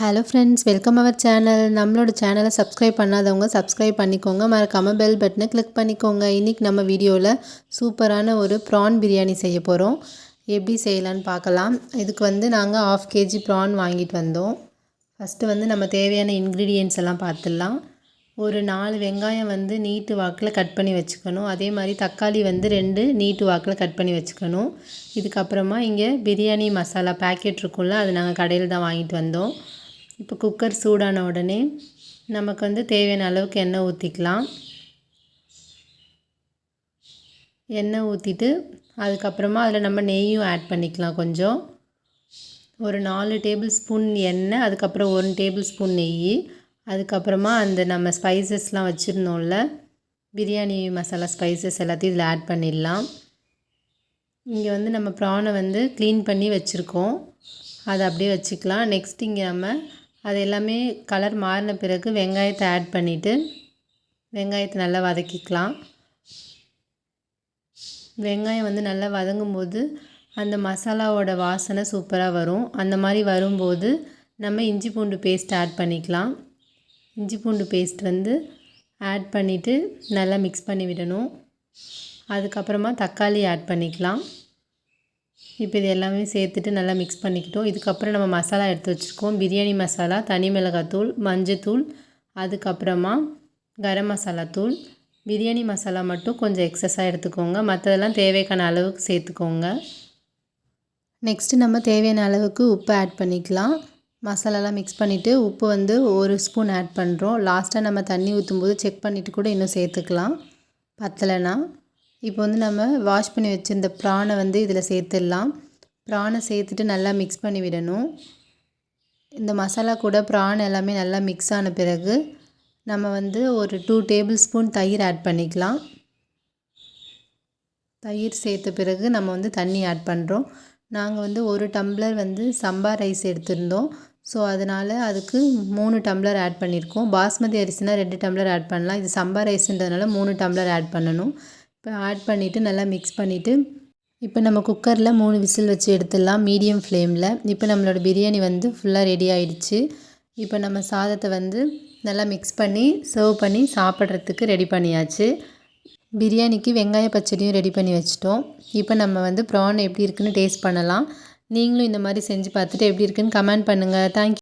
Hello friends welcome our channel நம்மளோட சேனலை subscribe பண்ணாதவங்க சப்ஸ்கிரைப் பண்ணிக்கோங்க. மறக்காமல் பெல் பட்டனை கிளிக் பண்ணிக்கோங்க. இன்றைக்கி நம்ம வீடியோவில் சூப்பரான ஒரு ப்ரான் பிரியாணி செய்ய போகிறோம் எப்படி செய்யலான்னு பார்க்கலாம். இதுக்கு வந்து நாங்கள் ஆஃப் கேஜி ப்ரான் வாங்கிட்டு வந்தோம். ஃபஸ்ட்டு வந்து நம்ம தேவையான இன்க்ரீடியன்ஸ் எல்லாம் பார்த்துடலாம். ஒரு நாலு வெங்காயம் வந்து நீட்டு வாக்கில் கட் பண்ணி வச்சுக்கணும். அதே மாதிரி தக்காளி வந்து ரெண்டு நீட்டு வாக்கில் கட் பண்ணி வச்சுக்கணும். இதுக்கப்புறமா இங்கே பிரியாணி மசாலா பேக்கெட் இருக்கும்ல அது நாங்கள் கடையில் தான் வாங்கிட்டு வந்தோம். இப்போ குக்கர் சூடான உடனே நமக்கு வந்து தேவையான அளவுக்கு எண்ணெய் ஊற்றிக்கலாம் எண்ணெய் ஊற்றிட்டு அதுக்கப்புறமா அதில் நம்ம நெய்யும் ஆட் பண்ணிக்கலாம் கொஞ்சம். ஒரு நாலு டேபிள் ஸ்பூன் எண்ணெய் அதுக்கப்புறம் ஒரு டேபிள் ஸ்பூன் நெய் அதுக்கப்புறமா அந்த நம்ம ஸ்பைசஸ்லாம் வச்சுருந்தோம்ல பிரியாணி மசாலா ஸ்பைசஸ் எல்லாத்தையும் இதில் ஆட் பண்ணிடலாம். இங்கே வந்து நம்ம ப்ரானை வந்து க்ளீன் பண்ணி வச்சுருக்கோம். அதை அப்படியே வச்சுக்கலாம். நெக்ஸ்ட் இங்கே நம்ம அது எல்லாமே கலர் மாறின பிறகு வெங்காயத்தை ஆட் பண்ணிவிட்டு வெங்காயத்தை நல்லா வதக்கிக்கலாம். வெங்காயம் வந்து நல்லா வதங்கும் போது அந்த மசாலாவோட வாசனை சூப்பராக வரும். அந்த மாதிரி வரும்போது நம்ம இஞ்சி பூண்டு பேஸ்ட் ஆட் பண்ணிக்கலாம். இஞ்சி பூண்டு பேஸ்ட் வந்து ஆட் பண்ணிவிட்டு நல்லா மிக்ஸ் பண்ணி விடணும். அதுக்கப்புறமா தக்காளி ஆட் பண்ணிக்கலாம். இப்போ இது எல்லாமே சேர்த்துட்டு நல்லா மிக்ஸ் பண்ணிக்கிட்டோம். இதுக்கப்புறம் நம்ம மசாலா எடுத்து வச்சுருக்கோம். பிரியாணி மசாலா தனி மிளகாத்தூள் மஞ்சத்தூள் அதுக்கப்புறமா கரம் மசாலா தூள். பிரியாணி மசாலா மட்டும் கொஞ்சம் எக்ஸஸாக எடுத்துக்கோங்க. மற்றதெல்லாம் தேவைக்கான அளவுக்கு சேர்த்துக்கோங்க. நெக்ஸ்ட்டு நம்ம தேவையான அளவுக்கு உப்பு ஆட் பண்ணிக்கலாம். மசாலாலாம் மிக்ஸ் பண்ணிவிட்டு உப்பு வந்து ஒரு ஸ்பூன் ஆட் பண்ணுறோம் லாஸ்ட்டாக நம்ம தண்ணி ஊற்றும்போது செக் பண்ணிவிட்டு கூட இன்னும் சேர்த்துக்கலாம். பத்தலைன்னா. இப்போ வந்து நம்ம வாஷ் பண்ணி வச்சுருந்த ப்ரானை வந்து இதில் சேர்த்துடலாம். ப்ரானை சேர்த்துட்டு நல்லா மிக்ஸ் பண்ணி விடணும். இந்த மசாலா கூட ப்ரான் எல்லாமே நல்லா மிக்ஸ் ஆன பிறகு நம்ம வந்து ஒரு டூ டேபிள் ஸ்பூன் தயிர் ஆட் பண்ணிக்கலாம். தயிர் சேர்த்த பிறகு நம்ம வந்து தண்ணி ஆட் பண்ணுறோம் நாங்கள் வந்து ஒரு டம்ளர் வந்து சம்பா ரைஸ் எடுத்திருந்தோம். ஸோ அதனால் அதுக்கு மூணு டம்ளர் ஆட் பண்ணியிருக்கோம். பாஸ்மதி அரிசினா ரெண்டு டம்ளர் ஆட் பண்ணலாம். இது சம்பா ரைஸ்ன்றதுனால மூணு டம்ளர் ஆட் பண்ணணும். இப்போ ஆட் பண்ணிவிட்டு நல்லா மிக்ஸ் பண்ணிவிட்டு இப்போ நம்ம குக்கரில் மூணு விசில் வச்சு எடுத்துடலாம் மீடியம் ஃப்ளேமில் இப்போ நம்மளோட பிரியாணி வந்து ஃபுல்லாக ரெடி ஆகிடுச்சு இப்போ நம்ம சாதத்தை வந்து நல்லா மிக்ஸ் பண்ணி சர்வ் பண்ணி சாப்பிட்றதுக்கு ரெடி பண்ணியாச்சு. பிரியாணிக்கு வெங்காய பச்சடியும் ரெடி பண்ணி வச்சிட்டோம். இப்போ நம்ம வந்து ப்ரான் எப்படி இருக்குன்னு டேஸ்ட் பண்ணலாம். நீங்களும் இந்த மாதிரி செஞ்சு பார்த்துட்டு எப்படி இருக்குன்னு கமெண்ட் பண்ணுங்கள் தேங்க்யூ